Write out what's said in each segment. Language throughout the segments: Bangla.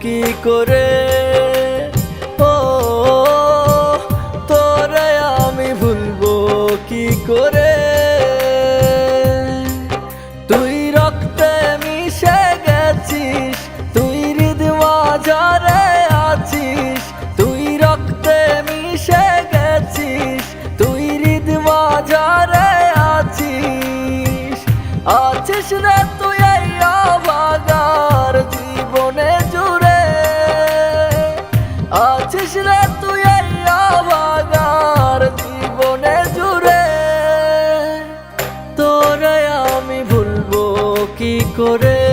কি করে? করে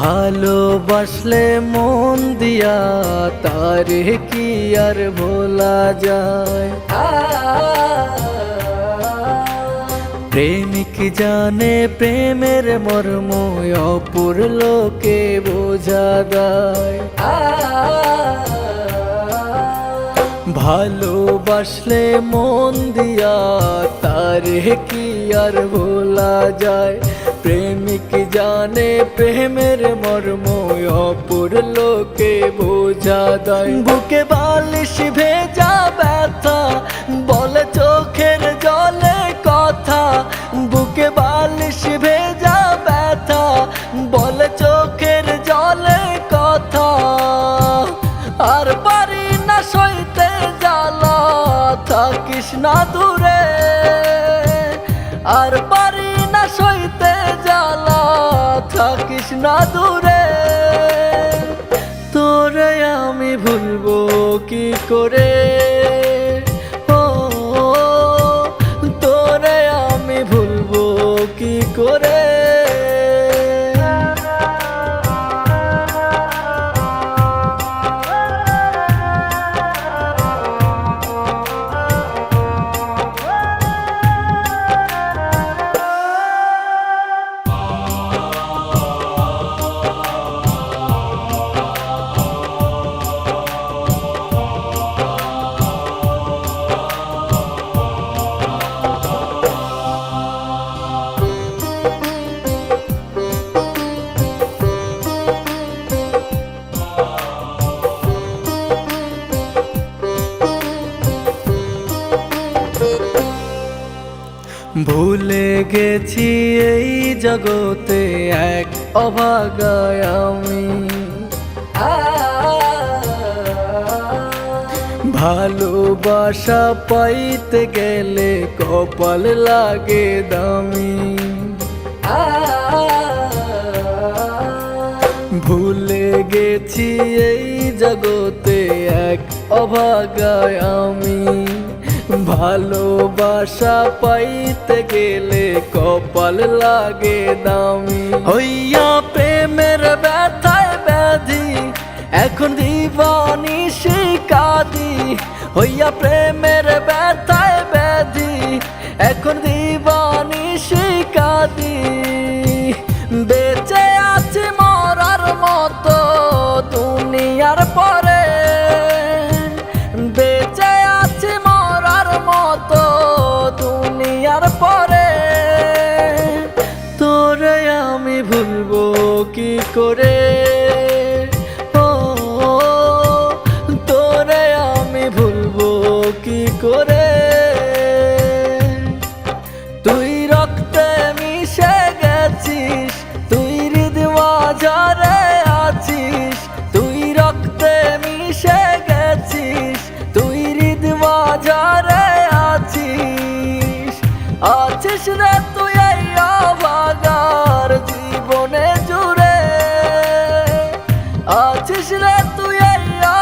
ভালোবাসলে মন দিয়া, তারে কি আর ভোলা যায়? প্রেমিক জানে প্রেমের মর্ম অপুর লোকে বোঝা দেয় ভালোবাসলে মন দিয়া, তারে কি আর ভোলা যায়? প্রেমিক জানে, প্রেমের মর্ম অপুর লোকে বোঝা দেয় বুকে বালিশ ভেজা ব্যথা, বলে চোখের জলে কথা। বুকে বালিশ ভেজা ব্যথা, বলে চোখের জলে কথা। আর পারি না সইতে জ্বালা, থাকিস না দূরে। আর পারি না সইতে থাকিস না দূরে তোরে আমি ভুলবো কি করে? ভুলে গেছি এই জগতে এক অভাগায় আমি। ভালোবাসা পাইতে গেলে কপাল লাগে দামি। ভুলে গেছি এই জগতে এক অভাগায় আমি। ভালোবাসা পাইতে গেলে কপাল লাগে দামি। হইয়া প্রেমের ব্যথায় ব্যাধি, এখন দিবানি শিকাদি। হইয়া প্রেমের ব্যথায় ব্যাধি, এখন দিবানি শিকাদি। রে তুই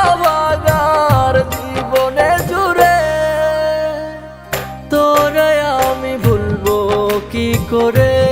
আবাগার জীবনে জুড়ে। তোরে আমি ভুলবো কি করে?